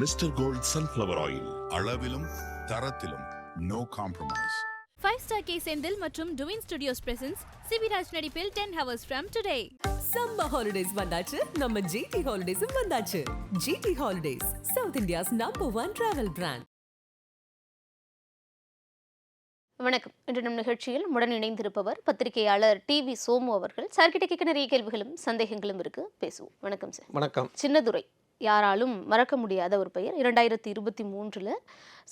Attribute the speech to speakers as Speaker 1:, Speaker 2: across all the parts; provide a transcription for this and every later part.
Speaker 1: Mister gold sunflower oil அளவிலும் தரத்திலும் no compromise
Speaker 2: five star K Senthil மற்றும் twin studios presents Siviraj நடிப்பில் ten hours from today
Speaker 3: summer holidays வந்தாச்சு நம்ம GT ஹாலிடேஸும் வந்தாச்சு. GT holidays south India's number one travel brand
Speaker 4: வணக்கம். இன்று நம் நிகழ்ச்சியில் உடன் இணைந்திருப்பவர் பத்திரிகையாளர் டி வி சோமு அவர்கள். சார்கிட்ட கேட்க நிறைய கேள்விகளும் சந்தேகங்களும் இருக்கு. பேசுவோம். வணக்கம் சார்.
Speaker 5: வணக்கம்.
Speaker 4: சின்னதுரை. யாராலும் மறக்க முடியாத ஒரு பெயர். இரண்டாயிரத்தி இருபத்தி மூன்றில்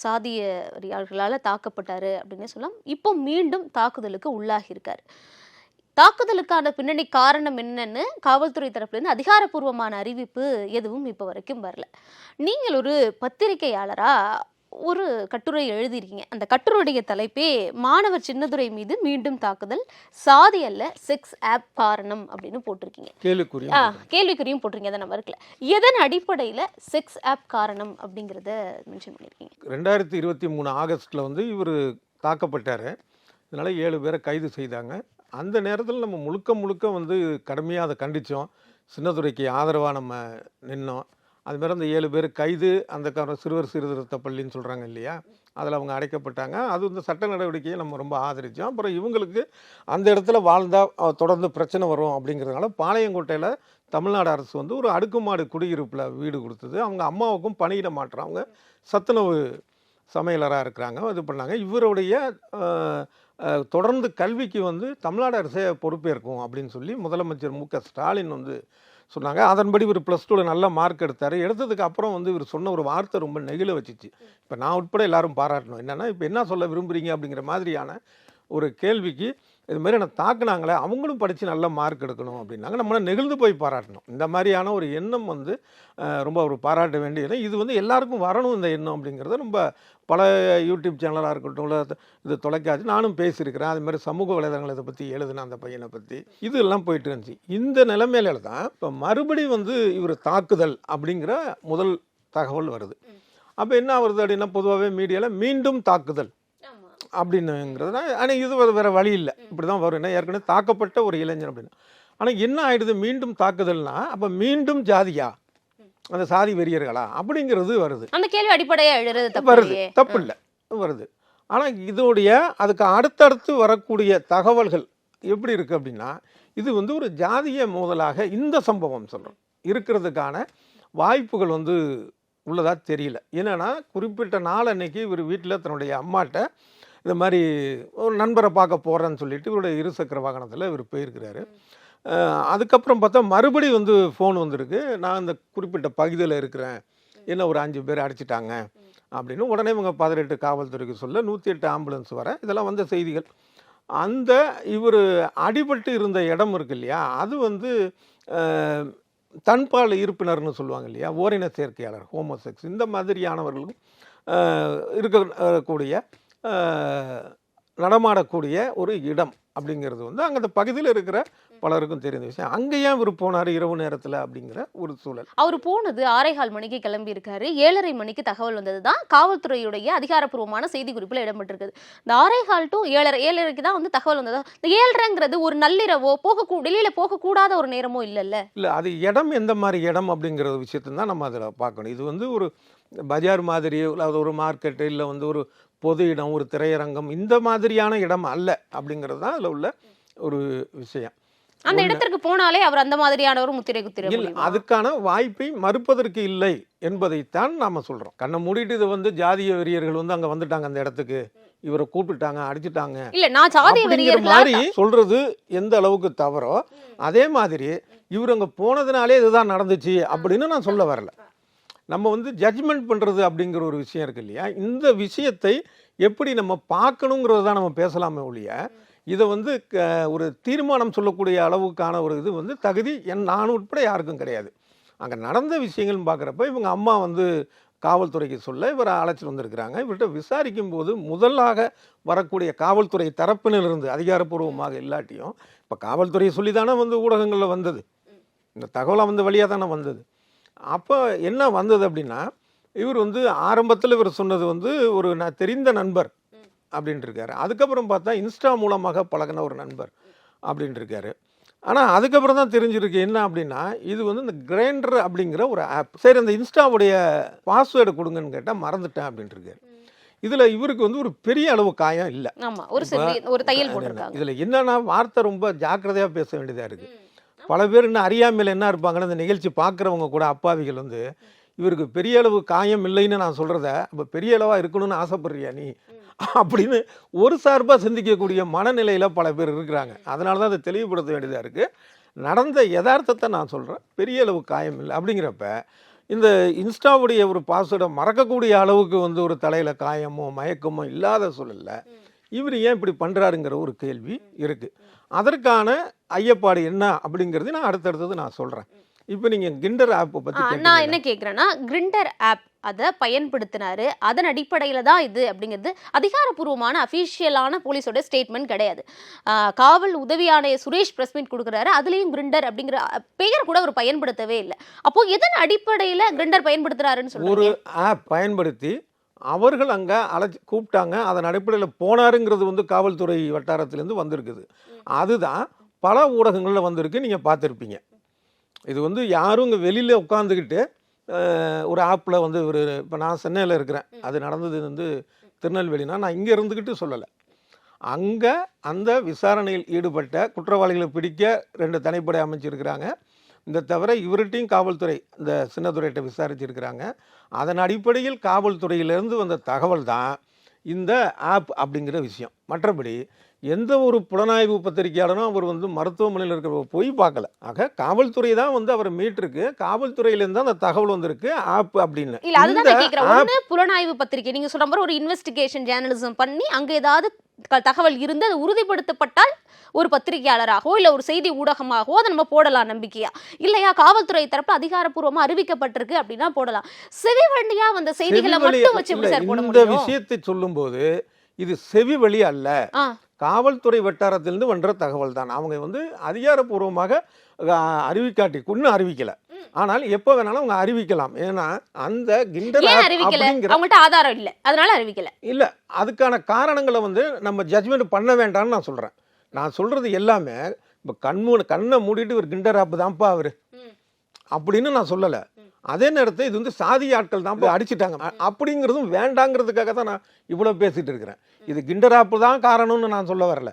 Speaker 4: சாதிய வரியாளர்களால் தாக்கப்பட்டாரு அப்படின்னு சொல்லலாம். இப்போ மீண்டும் தாக்குதலுக்கு உள்ளாகியிருக்கார். தாக்குதலுக்கான பின்னணி காரணம் என்னன்னு காவல்துறை தரப்புலேருந்து அதிகாரப்பூர்வமான அறிவிப்பு எதுவும் இப்போ வரைக்கும் வரல. நீங்கள் ஒரு பத்திரிகையாளராக ஒரு கட்டுரை எழுதியிருக்கீங்க. அந்த கட்டுரையுடைய தலைப்பே மாணவர் சின்னதுரை மீது மீண்டும் தாக்குதல் சாதி அல்ல செக்ஸ் ஆப் காரணம் அப்படின்னு போட்டிருக்கீங்க.
Speaker 5: கேள்விக்குரிய
Speaker 4: கேள்விக்குறியும் போட்டிருக்கீங்க. அதை நான் மறுக்கல எதன் அடிப்படையில் செக்ஸ் ஆப் காரணம் அப்படிங்கிறத மென்ஷன் பண்ணியிருக்கீங்க?
Speaker 5: ரெண்டாயிரத்தி இருபத்தி மூணு ஆகஸ்ட்டில் வந்து இவர் தாக்கப்பட்டார். இதனால் ஏழு பேரை கைது செய்தாங்க. அந்த நேரத்தில் நம்ம முழுக்க முழுக்க வந்து கடுமையாக அதை கண்டித்தோம் சின்னதுரைக்கு ஆதரவாக நம்ம நின்னோம். அது மாதிரி அந்த ஏழு பேர் கைது அந்த காரணம் சிறுவர் சீர்திருத்த பள்ளின்னு சொல்கிறாங்க இல்லையா? அதில் அவங்க அடைக்கப்பட்டாங்க. அது இந்த சட்ட நடவடிக்கையை நம்ம ரொம்ப ஆதரித்தோம் அப்புறம் இவங்களுக்கு அந்த இடத்துல வாழ்ந்தால் தொடர்ந்து பிரச்சனை வரும் அப்படிங்கிறதுனால பாளையங்கோட்டையில் தமிழ்நாடு அரசு வந்து ஒரு அடுக்குமாடு குடியிருப்பில் வீடு கொடுத்தது. அவங்க அம்மாவுக்கும் பணியிட மாற்றம். அவங்க சத்துணவு சமையலராக இருக்கிறாங்க. இது பண்ணாங்க. இவருடைய தொடர்ந்து கல்விக்கு வந்து தமிழ்நாடு அரசே பொறுப்பேற்கும் அப்படின்னு சொல்லி முதலமைச்சர் மு க ஸ்டாலின் வந்து சொன்னாங்க. அதன்படி இவர் ப்ளஸ் டூவில் நல்ல மார்க் எடுத்தார். எடுத்ததுக்கு அப்புறம் வந்து இவர் சொன்ன ஒரு வார்த்தை ரொம்ப நெகிழ வச்சிச்சு. இப்போ நான் உட்பட எல்லாரும் பாராட்டணும். என்னென்னா இப்போ என்ன சொல்ல விரும்புகிறீங்க அப்படிங்கிற மாதிரியான ஒரு கேள்விக்கு இது மாதிரி என்னை தாக்குனாங்களே அவங்களும் படித்து நல்ல மார்க் எடுக்கணும் அப்படின்னாங்க. நம்மளை நெகிழ்ந்து போய் பாராட்டணும். இந்த மாதிரியான ஒரு எண்ணம் வந்து ரொம்ப ஒரு பாராட்ட வேண்டியது. இது வந்து எல்லாருக்கும் வரணும் இந்த எண்ணம் அப்படிங்கிறது ரொம்ப பல யூடியூப் சேனலாக இருக்கட்டும் இல்லை இது தொலைக்காட்சி நானும் பேசியிருக்கிறேன். அது மாதிரி சமூக வலைதளங்கள் இதை பற்றி எழுதின அந்த பையனை பற்றி இது எல்லாம் போயிட்டு இருந்துச்சு. இந்த நிலைமையில தான் இப்போ மறுபடி வந்து இவர் தாக்குதல் அப்படிங்கிற முதல் தகவல் வருது. அப்போ என்ன வருது அப்படின்னா பொதுவாகவே மீடியாவில் மீண்டும் தாக்குதல். அப்படின்னுங்கிறது ஆனால் இது வேறு வழி இல்லை. இப்படி தான் வரும். ஏன்னா ஏற்கனவே தாக்கப்பட்ட ஒரு இளைஞர் அப்படின்னு. ஆனால் என்ன ஆயிடுது? மீண்டும் தாக்குதல்னா அப்போ மீண்டும் ஜாதியா? அந்த சாதி வெறியர்களா? அப்படிங்கிறது வருது.
Speaker 4: அந்த கேள்வி அடிப்படையா எழுதுறது
Speaker 5: வருது. தப்பு இல்லை. வருது. ஆனால் இதோடைய அதுக்கு அடுத்தடுத்து வரக்கூடிய தகவல்கள் எப்படி இருக்குது அப்படின்னா இது வந்து ஒரு ஜாதிய மோதலாக இந்த சம்பவம் சொல்கிறோம் இருக்கிறதுக்கான வாய்ப்புகள் வந்து உள்ளதா தெரியல. என்னன்னா குறிப்பிட்ட நாள் அன்னைக்கு இவர் வீட்டில் தன்னுடைய அம்மாட்ட இந்த மாதிரி ஒரு நண்பரை பார்க்க போகிறேன்னு சொல்லிட்டு இவருடைய இருசக்கர வாகனத்தில் இவர் போயிருக்கிறாரு. அதுக்கப்புறம் பார்த்தா மறுபடி வந்து ஃபோன் வந்திருக்கு. நான் இந்த குறிப்பிட்ட பகுதியில் இருக்கிறேன். என்ன ஒரு அஞ்சு பேர் அடிச்சிட்டாங்க அப்படின்னு உடனே இவங்க பதினெட்டு காவல்துறைக்கு சொல்ல நூற்றி எட்டு ஆம்புலன்ஸ் வர இதெல்லாம் வந்த செய்திகள். அந்த இவர் அடிபட்டு இருந்த இடம் இருக்கு இல்லையா? அது வந்து தன்பால் இருப்பினர்னு சொல்லுவாங்க இல்லையா? ஓரின சேர்க்கையாளர் ஹோமோசெக்ஸ் இந்த மாதிரியானவர்களுக்கும் இருக்கக்கூடிய நடமாடக்கூடிய ஒரு இடம் அப்படிங்கிறது வந்து அங்கே அந்த பகுதியில் இருக்கிற பலருக்கும் தெரிந்த விஷயம். அங்கே ஏன் இவர் போனார் இரவு நேரத்தில் அப்படிங்கிற ஒரு சூழல்.
Speaker 4: அவர் போனது ஆறேகால் மணிக்கு கிளம்பி இருக்காரு ஏழரை மணிக்கு தகவல் வந்தது தான் காவல்துறையுடைய அதிகாரப்பூர்வமான செய்தி குறிப்பில் இடம்பெற்றிருக்குது. இந்த ஆறேகால் டு ஏழரை ஏழரைக்கு தான் வந்து தகவல் வந்ததா? இந்த ஏழரைங்கிறது ஒரு நள்ளிரவோ போக வெளியில போகக்கூடாத ஒரு நேரமோ இல்லைல்ல.
Speaker 5: இல்லை அது இடம் எந்த மாதிரி இடம் அப்படிங்கிற விஷயத்தை தான் நம்ம அதில் பார்க்கணும். இது வந்து ஒரு பஜார் மாதிரி அதாவது ஒரு மார்க்கெட்டு இல்லை வந்து ஒரு பொது இடம் ஒரு திரையரங்கம் இந்த மாதிரியான இடம் அல்ல அப்படிங்கிறது தான் அதில் உள்ள ஒரு விஷயம்.
Speaker 4: அந்த இடத்திற்கு போனாலே அவர் அந்த மாதிரியான ஒரு முத்திரை குத்திர
Speaker 5: இல்லை? அதுக்கான வாய்ப்பை மறுப்பதற்கு இல்லை என்பதைத்தான் நாம சொல்றோம். கண்ணை மூடிட்டு இது வந்து ஜாதிய வெறியர்கள் வந்து அங்க வந்துட்டாங்க அந்த இடத்துக்கு. இவரை கூப்பிட்டுட்டாங்க அடிச்சிட்டாங்க.
Speaker 4: இல்ல நான்
Speaker 5: அப்படிங்கிற
Speaker 4: வெறியர்களா
Speaker 5: மாதிரி சொல்றது எந்த அளவுக்கு தவறோ அதே மாதிரி இவர் அங்க போனதுனாலே இதுதான் நடந்துச்சு அப்படின்னு நான் சொல்ல வரல. நம்ம வந்து ஜட்ஜ்மெண்ட் பண்ணுறது அப்படிங்கிற ஒரு விஷயம் இருக்கு இல்லையா? இந்த விஷயத்தை எப்படி நம்ம பார்க்கணுங்கிறது தான் நம்ம பேசலாமே ஒழிய இதை வந்து க- ஒரு தீர்மானம் சொல்லக்கூடிய அளவுக்கான ஒரு இது வந்து தகுதி என் நான் உட்பட யாருக்கும் கிடையாது. அங்கே நடந்த விஷயங்கள்னு பார்க்குறப்ப இவங்க அம்மா வந்து காவல்துறைக்கு சொல்ல இவரை அழைச்சிட்டு வந்திருக்கிறாங்க. இவர்கிட்ட விசாரிக்கும் போது முதலாக வரக்கூடிய காவல்துறை தரப்பினிலிருந்து அதிகாரப்பூர்வமாக இல்லாட்டியும் இப்போ காவல்துறையை சொல்லி தானே வந்து ஊடகங்களில் வந்தது. இந்த தகவலாக வந்து வழியாக தானே வந்தது. அப்போ என்ன வந்தது அப்படின்னா இவர் வந்து ஆரம்பத்தில் இவர் சொன்னது வந்து ஒரு நான் தெரிந்த நண்பர் அப்படின்ட்டு இருக்காரு அதுக்கப்புறம் பார்த்தா இன்ஸ்டா மூலமாக பழகின ஒரு நண்பர் அப்படின்ட்டு இருக்காரு ஆனால் அதுக்கப்புறம் தான் தெரிஞ்சிருக்கு என்ன அப்படின்னா இது வந்து இந்த கிரைண்டர் அப்படிங்கிற ஒரு ஆப் சரி அந்த இன்ஸ்டாவுடைய பாஸ்வேர்டு கொடுங்கன்னு கேட்டால் மறந்துட்டேன் அப்படின்ட்டு இருக்காரு இதில் இவருக்கு வந்து ஒரு பெரிய அளவு காயம் இல்லை.
Speaker 4: ஒரு தையல்
Speaker 5: இதில் என்னன்னா வார்த்தை ரொம்ப ஜாக்கிரதையாக பேச வேண்டியதாக இருக்குது பல பேர் இன்னும் அறியாமையில் என்ன இருப்பாங்கன்னா இந்த நிகழ்ச்சி பார்க்குறவங்க கூட அப்பாவிகள் வந்து இவருக்கு பெரிய அளவு காயம் இல்லைன்னு நான் சொல்கிறத அப்போ பெரிய அளவாக இருக்கணும்னு ஆசைப்படுறியா நீ? அப்படின்னு ஒரு சார்பாக சிந்திக்கக்கூடிய மனநிலையில் பல பேர் இருக்கிறாங்க. அதனால தான் அதை தெளிவுபடுத்த வேண்டியதாக இருக்குது நடந்த யதார்த்தத்தை நான் சொல்கிறேன் பெரிய அளவு காயம் இல்லை அப்படிங்கிறப்ப இந்த இன்ஸ்டாவுடைய ஒரு பாஸ்வேர்டை மறக்கக்கூடிய அளவுக்கு வந்து ஒரு தலையில் காயமோ மயக்கமோ இல்லாத சூழல்ல இவர் ஏன் இப்படி பண்ணுறாருங்கிற ஒரு கேள்வி இருக்குது அதற்கான ஐயப்பாடு என்ன அப்படிங்கிறது நான் அடுத்தடுத்தது நான் சொல்கிறேன் இப்போ நீங்கள் கிண்டர் ஆப்பை பற்றி
Speaker 4: நான் என்ன கேக்குறேன்னா கிரிண்டர் ஆப் அதை பயன்படுத்தினாரு. அதன் அடிப்படையில தான் இது அப்படிங்கிறது அதிகாரப்பூர்வமான அஃபிஷியலான போலீஸோட ஸ்டேட்மெண்ட் கிடையாது. காவல் உதவி ஆணையர் சுரேஷ் பிரஸ் மீட் கொடுக்குறாரு. அதுலயும் கிரிண்டர் அப்படிங்கிற பெயர் கூட அவர் பயன்படுத்தவே இல்லை. அப்போ எதன் அடிப்படையில கிரிண்டர் பயன்படுத்துறாருன்னு
Speaker 5: ஒரு
Speaker 4: சொல்றீங்க
Speaker 5: ஆப் பயன்படுத்தி அவர்கள் அங்கே அழைச்சி கூப்பிட்டாங்க. அதன் அடிப்படையில் போனாருங்கிறது வந்து காவல்துறை வட்டாரத்திலேருந்து வந்திருக்குது. அதுதான் பல ஊடகங்களில் வந்திருக்கு. நீங்கள் பார்த்துருப்பீங்க. இது வந்து யாரும் இங்கே வெளியில் உட்காந்துக்கிட்டு ஒரு ஆப்பில் வந்து ஒரு இப்போ நான் சென்னையில் இருக்கிறேன். அது நடந்தது வந்து திருநெல்வேலினா நான் இங்கே இருந்துக்கிட்டு சொல்லலை. அங்கே அந்த விசாரணையில் ஈடுபட்ட குற்றவாளிகளை பிடிக்க ரெண்டு தனிப்படை அமைச்சிருக்கிறாங்க. இந்த தவிர இவர்கிட்டையும் காவல்துறை இந்த சின்னதுரைகிட்ட விசாரிச்சிருக்கிறாங்க. அதன் அடிப்படையில் காவல்துறையிலேருந்து வந்த தகவல் தான் இந்த ஆப் அப்படிங்கிற விஷயம். மற்றபடி எந்த ஒரு புலனாய்வு பத்திரிகையாளரும் அவர் வந்து மருத்துவமனையில் இருக்கிற போய் பார்க்கல. ஆக காவல்துறை தான் வந்து அவரை மீட்டிருக்கு. காவல்துறையிலேருந்து அந்த தகவல் வந்திருக்கு. ஆப் அப்படின்னு.
Speaker 4: இல்ல அதுதான் ஒண்ணு புலனாய்வு பத்திரிகை. நீங்க சொல்ற மாதிரி ஒரு இன்வெஸ்டிகேஷன் ஜேர்னலிசம் பண்ணி அங்க ஏதாவது தகவல் இருந்து அது உறுதிப்படுத்தப்பட்டால் ஒரு பத்திரிகையாளராகவோ இல்ல ஒரு செய்தி ஊடகமாகவோ அதை நம்ம போடலாம் நம்பிக்கையா? இல்லையா? காவல்துறை தரப்புல அதிகாரப்பூர்வமா அறிவிக்கப்பட்டிருக்கு அப்படின்னா போடலாம். செவி வழியா வந்த செய்திகளை மட்டும் வச்சு
Speaker 5: இந்த விஷயத்தை சொல்லும்போது இது செவி வழி அல்ல. காவல்துறை வட்டாரத்திலிருந்து வந்த தகவல் தான். அவங்க வந்து அதிகாரப்பூர்வமாக அறிவிக்காட்டி இன்னும் அறிவிக்கல. ஆனால் எப்போ வேணாலும் அவங்க அறிவிக்கலாம். ஏன்னா அந்த அப்படிங்கிற
Speaker 4: அவங்கள்ட்ட ஆதாரம் இல்ல. அதனால அறிவிக்கல.
Speaker 5: இல்ல. அதுக்கான காரணங்களை வந்து நம்ம ஜட்ஜ்மெண்ட் பண்ண வேண்டாம்னு நான் சொல்றேன். நான் சொல்றது எல்லாமே இப்போ கண்மூணு கண்ணை மூடிட்டு ஒரு கிண்டர் ஆப் தான்ப்பா அவரு. அப்படின்னு நான் சொல்லலை. அதே நேரத்தில் இது வந்து சாதி ஆட்கள் தான் போய் அடிச்சிட்டாங்க. அப்படிங்கிறதும் வேண்டாங்கிறதுக்காக தான் நான் இவ்வளோ பேசிட்டு இருக்கிறேன். இது கிண்டர் ஆப் தான் காரணம்னு நான் சொல்ல வரல.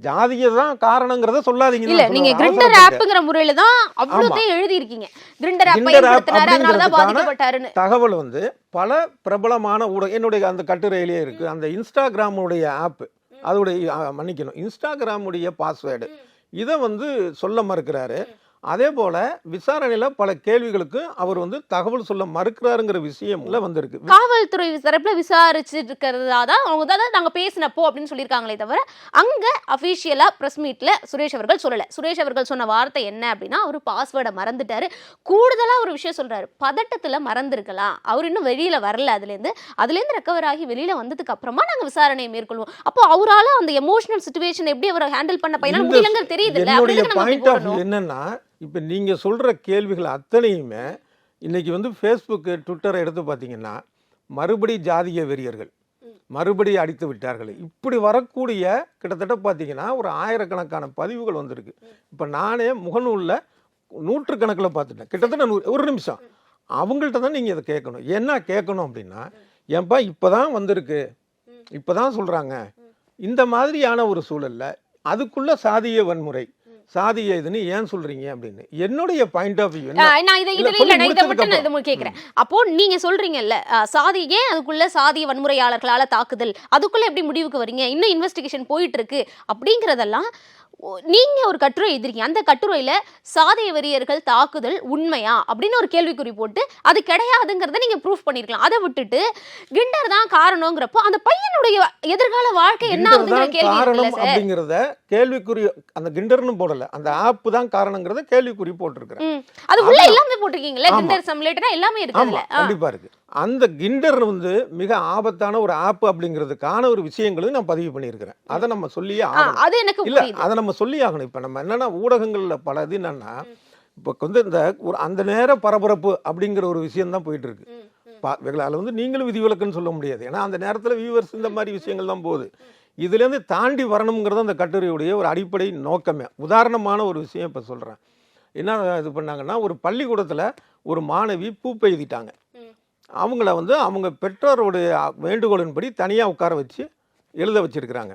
Speaker 5: ஜாதியை தான் காரணங்கிறத சொல்லாதீங்கன்னு
Speaker 4: இல்ல நீங்க. கிரிண்டர். ஆப்புங்கிற முறையில தான் அவ்வளோத்தையும் எழுதி இருக்கீங்க கிரிண்டர் ஆப் பயன்படுத்தினாரு அதனால தான் பாதிக்கப்பட்டாருன்னு.
Speaker 5: தகவல் வந்து பல பிரபலமான ஊடக என்னுடைய அந்த கட்டுரையிலேயே இருக்கு. அந்த இன்ஸ்டாகிராமுடைய ஆப் அதோடைய மன்னிக்கணும். இன்ஸ்டாகிராமுடைய பாஸ்வேர்டு இதை வந்து சொல்ல மறுக்கிறாரு. அதே போல விசாரணையில பல கேள்விகளுக்கு அவர் வந்து தகவல் சொல்ல மறுக்கிறாருங்கிற விஷயம்ல வந்திருக்கு.
Speaker 4: காவல்துறை தரப்புல விசாரிச்சுட்டு இருக்கிறதா தான் அவங்க தான் நாங்க பேசினப்போ அப்படின்னு சொல்லியிருக்காங்களே தவிர அங்க அபிஷியலா பிரஸ் மீட்ல சுரேஷ் அவர்கள் சொல்லல. சுரேஷ் அவர்கள் சொன்ன வார்த்தை என்ன அப்படின்னா அவர் பாஸ்வேர்டை மறந்துட்டாரு. கூடுதலா ஒரு விஷயம் சொல்றாரு. பதட்டத்துல மறந்திருக்கலாம். அவர் இன்னும் வெளியில வரல அதுல இருந்து அதுல இருந்து ரெக்கவர் ஆகி வெளியில வந்ததுக்கு அப்புறமா நாங்க விசாரணையை மேற்கொள்வோம். அப்போ அவரால அந்த எமோஷனல் சுச்சுவேஷன் எப்படி அவர் ஹேண்டில் பண்ண பையனால முடியலங்கிறது தெரியுது
Speaker 5: என்னன்னா இப்போ நீங்கள் சொல்கிற கேள்விகள் அத்தனையுமே இன்றைக்கி வந்து ஃபேஸ்புக்கு ட்விட்டரை எடுத்து பார்த்தீங்கன்னா மறுபடி ஜாதிய வெறியர்கள் மறுபடி அடித்து விட்டார்கள். இப்படி வரக்கூடிய கிட்டத்தட்ட பார்த்தீங்கன்னா ஒரு ஆயிரக்கணக்கான பதிவுகள் வந்திருக்கு. இப்போ நானே முகநூலில் நூற்றுக்கணக்கில் பார்த்துட்டேன் கிட்டத்தட்ட நூறு ஒரு நிமிஷம். அவங்கள்ட்ட தான் நீங்கள் இதை கேட்கணும். என்ன கேட்கணும் அப்படின்னா ஏன்பா இப்போ தான் வந்திருக்கு. இப்போ தான் சொல்கிறாங்க இந்த மாதிரியான ஒரு சூழல்ல அதுக்குள்ளே சாதிய வன்முறை சாதிய இதுன்னு ஏன் சொல்றீங்க அப்படின்னு? என்னுடைய பாயிண்ட் ஆஃப் வியூ
Speaker 4: நான் இதை இதுல இல்ல நான் இதை மட்டும் நான் இதை கேட்கிறேன் அப்போ நீங்க சொல்றீங்கல்ல சாதி ஏன் அதுக்குள்ள சாதி வன்முறையாளர்களால தாக்குதல்? அதுக்குள்ள எப்படி முடிவுக்கு வரீங்க? இன்னும் இன்வெஸ்டிகேஷன் போயிட்டு இருக்கு. அப்படிங்கறதெல்லாம் ஓ, நீங்க ஒரு கட்டுரை எழுதிருக்கீங்க. அந்த கட்டுரையில சாதிய வெறியர்கள் தாக்குதல் உண்மையா? அப்படின்னு ஒரு கேள்விக்குறி போட்டு அது கிடையாதுங்கிறத நீங்க ப்ரூஃப் பண்ணிருக்கலாம். அதை விட்டுட்டு கிண்டர் தான் காரணங்கிறப்போ அந்த பையனுடைய எதிர்கால வாழ்க்கை என்ன ஆகுதுங்கிற கேள்வி
Speaker 5: அப்படிங்கிறத கேள்விக்குறி அந்த கிண்டர்னு போடல. அந்த ஆப் தான் காரணங்கிறத கேள்விக்குறி போட்டிருக்கிறேன்.
Speaker 4: அது உள்ள. எல்லாமே போட்டிருக்கீங்கல்ல?
Speaker 5: ஆமா.
Speaker 4: கிண்டர் சம்லேட்டனா எல்லாமே இருக்குல்ல.
Speaker 5: கண்டிப்பா இருக்கு. அந்த கிண்டர் வந்து மிக ஆபத்தான ஒரு ஆப் அப்படிங்கிறதுக்கான ஒரு விஷயங்களையும் நான் பதிவு பண்ணியிருக்கிறேன். அதை நம்ம சொல்லியே ஆகணும்.
Speaker 4: அது எனக்கு
Speaker 5: இல்ல அதை நம்ம சொல்லி ஆகணும். இப்ப நம்ம என்னன்னா ஊடகங்கள்ல பல இது என்னன்னா இப்போ வந்து இந்த ஒரு அந்த நேர பரபரப்பு அப்படிங்கிற ஒரு விஷயம் தான் போயிட்டு இருக்கு அதில் வந்து நீங்களும் விதிவிலக்குன்னு சொல்ல முடியாது. ஏன்னா அந்த நேரத்தில் வியூவர்ஸ் இந்த மாதிரி விஷயங்கள் தான் போகுது. இதுலேருந்து தாண்டி வரணுங்கிறது அந்த கட்டுரையுடைய ஒரு அடிப்படை நோக்கமே. உதாரணமான ஒரு விஷயம் இப்போ சொல்கிறேன் என்ன இது பண்ணாங்கன்னா ஒரு பள்ளிக்கூடத்தில் ஒரு மாணவி பூ பெய்திட்டாங்க. அவங்கள வந்து அவங்க பெற்றோருடைய வேண்டுகோளின்படி தனியாக உட்கார வச்சு எழுத வச்சிருக்கிறாங்க.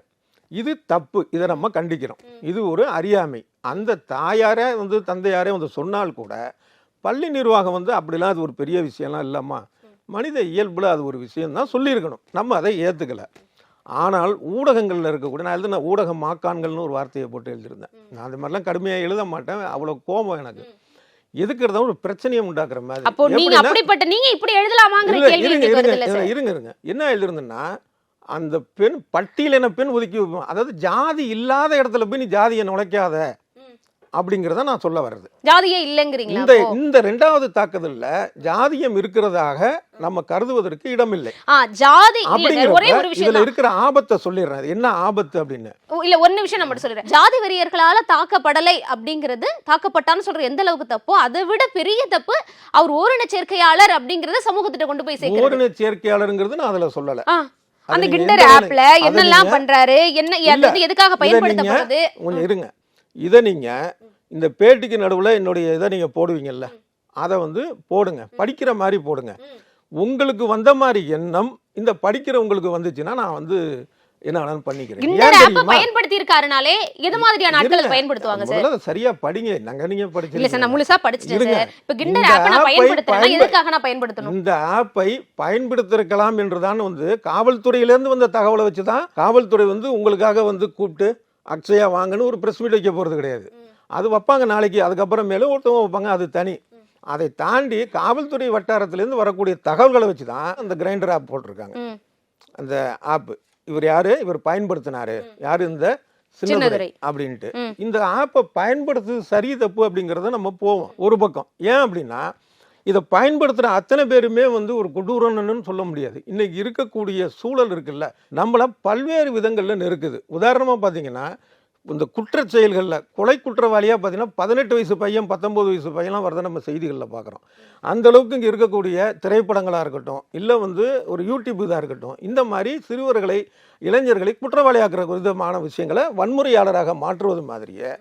Speaker 5: இது தப்பு. இதை நம்ம கண்டிக்கிறோம் இது ஒரு அறியாமை. அந்த தாயாரே வந்து தந்தையாரே வந்து சொன்னால் கூட பள்ளி நிர்வாகம் வந்து அப்படிலாம் அது ஒரு பெரிய விஷயம்லாம் இல்லைம்மா. மனித இயல்புல அது ஒரு விஷயம் தான் சொல்லியிருக்கணும். நம்ம அதை ஏற்றுக்கல ஆனால் ஊடகங்களில் இருக்கக்கூடிய நான் எழுதின ஊடக மாக்கான்கள்னு ஒரு வார்த்தையை போட்டு எழுதியிருந்தேன். நான் அந்த மாதிரிலாம் கடுமையாக எழுத மாட்டேன். அவ்வளோ கோபம் எனக்கு. எதுக்குறதா ஒரு பிரச்சனையை உண்டாக்குற மாதிரி.
Speaker 4: அப்போ நீங்க அப்படிப்பட்ட நீங்க இப்படி எழுதலாமாங்கிற கேள்வி
Speaker 5: இருங்க இருங்க இருங்க என்ன எழுதிருந்தேன்னா அந்த பெண் பட்டியலின பெண் ஒதுக்கி வைப்போம். அதாவது ஜாதி இல்லாத இடத்துல போய் நீ ஜாதியை நுழைக்காத. அப்படிங்கிறத நான் சொல்ல வர்றது.
Speaker 4: ஜாதியே இல்லைங்கிறீங்களா
Speaker 5: இந்த ரெண்டாவது தாக்குதல்ல ஜாதியம் இருக்கிறதாக நம்ம கருதுவதற்கு இடமில்லை.
Speaker 4: ஜாதி ஒரே ஒரு விஷயம்
Speaker 5: இதுல. இருக்கிற ஆபத்தை சொல்லிடுறேன். என்ன ஆபத்து அப்படின்னு?
Speaker 4: இல்ல ஒரு நிமிஷம் நம்ம சொல்றேன். ஜாதி வெறியர்களால தாக்கப்படலை அப்படிங்கிறது தாக்கப்பட்டான்னு சொல்ற எந்த அளவுக்கு தப்போ அதை விட பெரிய தப்பு அவர் ஓரின சேர்க்கையாளர் அப்படிங்கறத சமூகத்திட்ட கொண்டு போய் சேர்க்கிறது.
Speaker 5: ஓரின சேர்க்கையாளருங்கிறது நான் அதுல சொல்லல.
Speaker 4: அந்த கிண்டர் ஆப்ல என்னெல்லாம் பண்றாரு? என்ன எதுக்காக பயன்படுத்தப்படுது?
Speaker 5: கொஞ்சம் இருங்க. இதை நீங்க இந்த பேட்டிக்கு நடுவுல என்னுடைய இதை நீங்க போடுவீங்கல்ல அதை வந்து போடுங்க. படிக்கிற மாதிரி போடுங்க. உங்களுக்கு வந்த மாதிரி எண்ணம் இந்த படிக்கிறவங்களுக்கு வந்துச்சுன்னா நான் வந்து என்ன பண்ணிக்கிறேன்?
Speaker 4: பயன்படுத்தி இருக்காருனாலே எது மாதிரியான ஆட்கள். பயன்படுத்துவாங்க சார்?
Speaker 5: சரியா படிங்க. நாங்க நீங்க
Speaker 4: இல்ல சார் நான் முழுசா படிச்சிட்டேன். சார். இப்ப கிண்டர் ஆப்ப நான்
Speaker 5: ஆப்பை
Speaker 4: பயன்படுத்துறேன்னா
Speaker 5: பயன்ப-
Speaker 4: எதுக்காக நான் பயன்படுத்தணும்?
Speaker 5: இந்த ஆப்பை பயன்படுத்திருக்கலாம் என்றுதான் வந்து காவல்துறையிலேருந்து வந்த தகவலை வச்சு தான் காவல்துறை வந்து உங்களுக்காக வந்து கூப்பிட்டு அக்ஷயா வாங்கன்னு ஒரு ப்ரெஸ் மீட் வைக்க போகிறது கிடையாது. அது வைப்பாங்க நாளைக்கு அதுக்கப்புறம் மேலே ஒருத்தவங்க வைப்பாங்க அது தனி. அதை தாண்டி காவல்துறை வட்டாரத்திலேருந்து வரக்கூடிய தகவல்களை வச்சு தான் அந்த கிரைண்டர் ஆப் போட்டிருக்காங்க. அந்த ஆப் இவர் யாரு? இவர் பயன்படுத்தினாரு. யாரு இந்த? சின்னதுரை. அப்படின்ட்டு. இந்த ஆப்பை பயன்படுத்துறது சரி தப்பு அப்படிங்கிறத நம்ம போவோம். ஒரு பக்கம். ஏன் அப்படின்னா இதை பயன்படுத்துகிற அத்தனை பேருமே வந்து ஒரு கொடூரன்னு சொல்ல முடியாது. இன்றைக்கி இருக்கக்கூடிய சூழல் இருக்குல்ல நம்மள பல்வேறு விதங்களில் நெருக்குது. உதாரணமாக பார்த்தீங்கன்னா இந்த குற்ற செயல்களில் கொலை குற்றவாளியாக பார்த்தீங்கன்னா பதினெட்டு வயசு பையன் பத்தொம்போது வயசு பையன்லாம் வரதை நம்ம செய்திகளில் பார்க்குறோம் அந்த அளவுக்கு இங்கே இருக்கக்கூடிய திரைப்படங்களாக இருக்கட்டும் இல்லை வந்து ஒரு யூடியூப் இதாக இருக்கட்டும் இந்த மாதிரி சிறுவர்களை இளைஞர்களை குற்றவாளியாக்குற விதமான விஷயங்களை வன்முறையாளராக மாற்றுவது மாதிரியே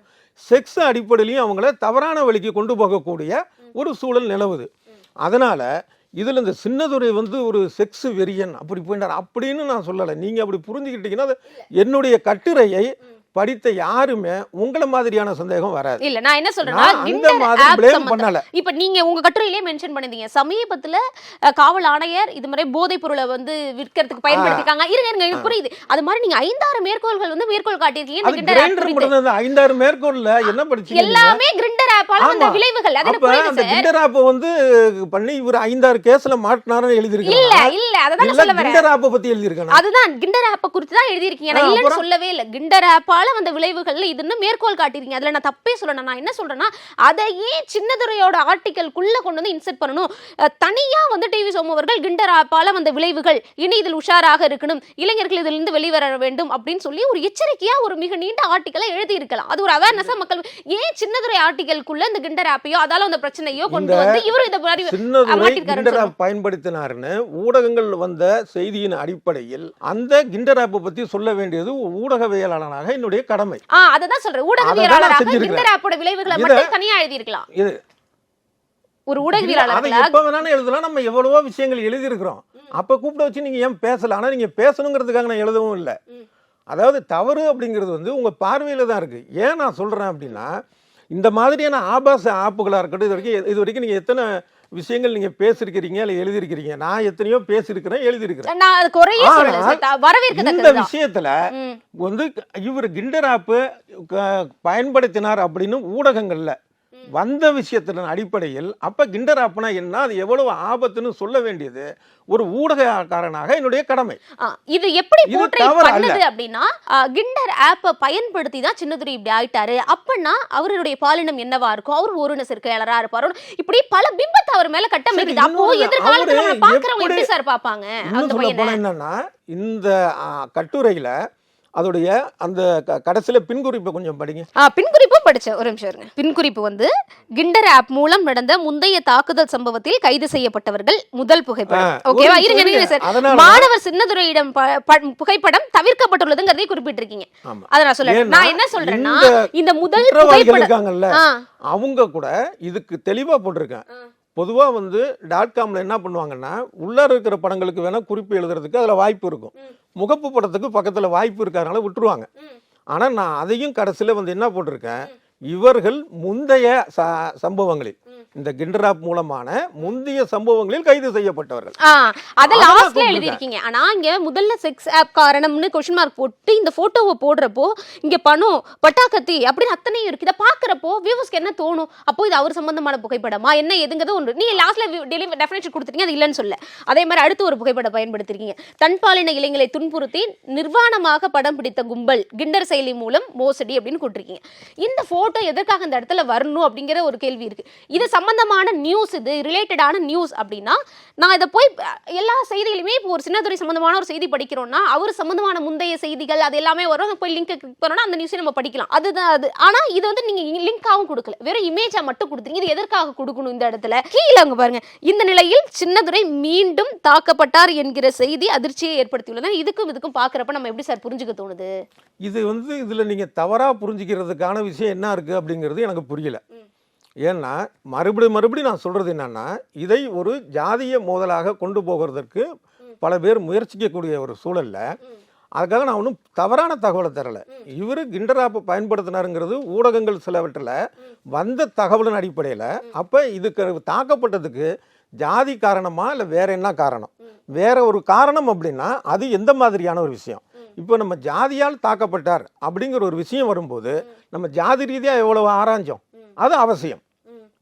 Speaker 5: செக்ஸ் அடிப்படையிலையும் அவங்கள தவறான வழிக்கு கொண்டு போகக்கூடிய ஒரு சூழல் நிலவுது. அதனால் இதில் இந்த சின்னதுரை வந்து ஒரு செக்ஸ் வெறியன் அப்படி போயிட்டார். அப்படின்னு நான் சொல்லலை. நீங்கள் அப்படி புரிஞ்சுக்கிட்டீங்கன்னா என்னுடைய கட்டுரையை படித்த யாருமே உங்களை மாதிரியான சந்தேகம் வராது.
Speaker 4: இல்ல நான் என்ன சொல்றேன்னா
Speaker 5: நான் அந்த
Speaker 4: கிண்டர்
Speaker 5: மாதிரி
Speaker 4: ஆப் சம்பந்தம்
Speaker 5: பண்ணல.
Speaker 4: இப்ப நீங்க உங்க கட்டுரையிலே மென்ஷன் பண்ணிருந்தீங்க சமீபத்துல காவல் ஆணையர் இது மாதிரி போதைப் பொருளை வந்து விற்கிறதுக்கு பயன்படுத்திருக்காங்க இருங்க இருங்க எனக்கு புரியுது. அது மாதிரி நீங்க ஐந்தாறு மேற்கோள்கள் வந்து மேற்கோள் காட்டியிருக்கீங்க. இந்த
Speaker 5: அது
Speaker 4: ஆப்
Speaker 5: கிரைண்டர் தான் ஐந்தாயிரம் மேற்கோள்ல என்ன படிச்சீங்க?
Speaker 4: எல்லாமே கிண்டர் ஆப்பால
Speaker 5: ஆமா.
Speaker 4: விளைவுகள். அது
Speaker 5: அந்த
Speaker 4: சார்.
Speaker 5: கிண்டர் ஆப் வந்து பண்ணி இவர் ஐந்தாறு கேஸ்ல மாட்டினாருன்னு
Speaker 4: இல்ல
Speaker 5: எழுதியிருக்காங்க
Speaker 4: இல்ல
Speaker 5: இல்ல
Speaker 4: சொல்ல வரேன்.
Speaker 5: கிண்டர் ஆப்பை பத்தி எழுதியிருக்காங்க
Speaker 4: அதுதான் கிண்டர் ஆப்ப குறித்து தான் எழுதியிருக்கீங்க. நான்
Speaker 5: ஆ,
Speaker 4: இல்லைன்னு? சொல்லவே இல்ல. கிண்டர் ஆப்பால வந்த விளைவுகள்ல இதுன்னு மேற்கோள் காட்டிருக்கீங்க அதுல நான் தப்பே சொல்லணும் நான் என்ன சொல்றேன்னா அதை ஏன் சின்னதுரையோட ஆர்டிக்கல்குள்ள கொண்டு வந்து இன்செர்ட் பண்ணணும்? அஹ், தனியா வந்து டிவி சோமவர்கள் கிண்டர் ஆப்பால வந்த விளைவுகள் இனி இதில் உஷாராக இருக்கணும். இளைஞர்கள் இதிலிருந்து வெளிவர வேண்டும் அப்படின்னு சொல்லி ஒரு எச்சரிக்கையா ஒரு மிக நீண்ட ஆர்டிக்கலை எழுதி இருக்கலாம் அது ஒரு அவேர்னஸா மக்கள் ஏன் சின்னதுரை ஆர்டிக்கல்குள்ள இந்த கிண்டர் ஆப்பையோ அதால அந்த பிரச்சனையோ கொண்டு வந்து இவரு இதை மாதிரி
Speaker 5: பயன்படுத்தினாருன்னு ஊடகங்கள் வந்த செய்தியின் அடிப்படையில் அந்த கிண்டர் ஆப்பை பத்தி சொல்ல வேண்டியது ஊடகவியலாளனாக என்னுடைய கடமை.
Speaker 4: ஆ அததான் சொல்றேன். ஊடகவியலாளராக ஆப்போட விளைவுகளை மட்டும் தனியா எழுதியிருக்கலாம்.
Speaker 5: இது
Speaker 4: ஒரு
Speaker 5: அதை
Speaker 4: ஊடகவியலாளர்களா
Speaker 5: எப்ப வேணாலும் எழுதலாம். நம்ம எவ்வளவோ விஷயங்கள் எழுதியிருக்கிறோம். அப்ப கூப்பிட வச்சு நீங்க ஏன் பேசல? ஆனா நீங்க பேசணுங்கிறதுக்காக நான் எழுதவும் இல்லை. அதாவது தவறு அப்படிங்கிறது வந்து உங்க பார்வையில தான் இருக்கு. ஏன் நான் சொல்றேன் அப்படின்னா இந்த மாதிரியான ஆபாச ஆப்புகளா இருக்கட்டும் இது வரைக்கும் இது வரைக்கும் நீங்க எத்தனை விஷயங்கள் நீங்க பேசியிருக்கிறீங்க இல்லை எழுதியிருக்கிறீங்க. நான் எத்தனையோ பேசியிருக்கிறேன் எழுதியிருக்கிறேன். இந்த விஷயத்துல. வந்து இவர் கிண்டர் ஆப்பு க- பயன்படுத்தினார் அப்படின்னு ஊடகங்கள்ல வந்த விஷயத்தின் அடிப்படையில் அப்ப கிண்டர் ஆப்னா என்ன? அது எவ்வளவு ஆபத்துன்னு சொல்ல வேண்டியது ஒரு ஊடகக்காரனாக என்னுடைய கடமை.
Speaker 4: இது எப்படி. பண்ணுது அப்படின்னா கிண்டர் ஆப்பை பயன்படுத்தி தான் சின்னதுரை இப்படி ஆயிட்டாரு. அப்படின்னா அவருடைய பாலினம் என்னவா இருக்கும்? அவர் ஒரு சேர்க்கையாளரா இருப்பாரு? இப்படி பல பிம்பத்தை அவர் மேல கட்டமைக்குது. அப்போ எதிர்காலத்துல பாக்குறவங்க
Speaker 5: எப்படி-
Speaker 4: சார்
Speaker 5: இன்னும்
Speaker 4: அந்த பையனை?
Speaker 5: என்னன்னா இந்த கட்டுரையில அதோடைய அந்த கடைசியில பின்குறிப்பை கொஞ்சம் படிங்க.
Speaker 4: ஆ பின்குறிப்பும் படிச்சேன் ஒரு நிமிஷம் இருங்க. பின்குறிப்பு வந்து கிண்டர் ஆப் மூலம் நடந்த முந்தைய தாக்குதல் சம்பவத்தில் கைது செய்யப்பட்டவர்கள் முதல் புகைப்படம். ஓகேவா இருங்க இருங்க சார் மாணவர் சின்னதுரையிடம் புகைப்படம் தவிர்க்கப்பட்டுள்ளதுங்கிறதை குறிப்பிட்டிருக்கீங்க. அதை நான் சொல்றேன். நான் என்ன சொல்றேன்னா
Speaker 5: இந்த
Speaker 4: முதல் புகைப்படம்
Speaker 5: அவங்க கூட இதுக்கு தெளிவா போட்டிருக்கேன். பொதுவா வந்து டாட் காம்ல என்ன பண்ணுவாங்கன்னா உள்ள இருக்கிற படங்களுக்கு வேணா குறிப்பு எழுதுறதுக்கு அதுல வாய்ப்பு இருக்கும். முகப்பு படத்துக்கு பக்கத்துல வாய்ப்பு இருக்கிறதுனால விட்டுருவாங்க. ஆனா நான் அதையும் கடைசியில வந்து என்ன போட்டிருக்கேன்? இவர்கள் முந்தைய ச- சம்பவங்களில் இந்த கிண்டராப் மூலமான முந்தைய சம்பவங்களில் கைது செய்யப்பட்டவர்கள்.
Speaker 4: அத லாஸ்ட்ல. எழுதிருக்கீங்க ஆனா இங்க முதல்ல செக்ஸ் ஆப் காரணம்னு கொஸ்டின் மார்க் போட்டு இந்த போட்டோவை போடுறப்போ இங்க பணம் பட்டாக்கத்தி அப்படின்னு அத்தனையும் இருக்கு. இதை பாக்குறப்போ வியூவர்ஸ்க்கு என்ன தோணும்? அப்போ இது அவர் சம்பந்தமான புகைப்படமா? என்ன எதுங்கிறது ஒன்று. நீங்க லாஸ்ட்ல டெஃபினேஷன் கொடுத்துட்டீங்க அது இல்லைன்னு சொல்ல அதே மாதிரி அடுத்து ஒரு புகைப்படம் பயன்படுத்திருக்கீங்க. தன்பாலின இளைஞர்களை துன்புறுத்தி நிர்வாணமாக படம் பிடித்த கும்பல் கிண்டர் செயலி மூலம் மோசடி அப்படின்னு கொடுத்துருக்கீங்க. இந்த போட்டோ எதற்காக இந்த இடத்துல வரணும் அப்படிங்கிற ஒரு கேள்வி இருக்கு. இது சம்பந்தமான நியூஸ் இது ரிலேட்டடான நியூஸ் அப்படின்னா நான் இதை போய் எல்லா செய்திகளுமே இப்போ ஒரு சின்னதுரை சம்பந்தமான ஒரு செய்தி படிக்கிறோம்னா அவர் சம்பந்தமான முந்தைய செய்திகள் அது எல்லாமே வரும். போய் லிங்க் கிளிக் பண்ணோம்னா அந்த நியூஸை நம்ம படிக்கலாம். அதுதான் அது. ஆனா இது வந்து நீங்க லிங்காவும் கொடுக்கல. வெறும் இமேஜா மட்டும் கொடுத்தீங்க இது எதற்காக கொடுக்கணும் இந்த இடத்துல? கீழே அங்க பாருங்க. இந்த நிலையில் சின்னதுரை மீண்டும் தாக்கப்பட்டார் என்கிற செய்தி அதிர்ச்சியை ஏற்படுத்தியுள்ளது. இதுக்கும் இதுக்கும் பாக்குறப்ப நம்ம எப்படி சார் புரிஞ்சுக்க தோணுது?
Speaker 5: இது வந்து இதுல நீங்க தவறா புரிஞ்சுக்கிறதுக்கான விஷயம் என்ன இருக்கு அப்படிங்கிறது எனக்கு புரியல. ஏன்னா மறுபடியும் மறுபடியும் நான் சொல்றது என்னன்னா இதை ஒரு ஜாதிய மோதலாக கொண்டு போகிறதற்கு பல பேர் முயற்சிக்கக்கூடிய ஒரு சூழல்ல அதுக்காக நான் ஒன்றும் தவறான தகவலை தரல. இவர் கிண்டராப்பை பயன்படுத்தினாருங்கிறது ஊடகங்கள் சிலவற்றில் வந்த தகவலின் அடிப்படையில். அப்போ இதுக்கு தாக்கப்பட்டதுக்கு ஜாதி காரணமா இல்லை வேற என்ன காரணம்? வேற ஒரு காரணம் அப்படின்னா அது எந்த மாதிரியான ஒரு விஷயம்? இப்போ நம்ம ஜாதியால் தாக்கப்பட்டார் அப்படிங்கிற ஒரு விஷயம் வரும்போது நம்ம ஜாதி ரீதியாக எவ்வளவு ஆராய்ஞ்சோம்? அது அவசியம்.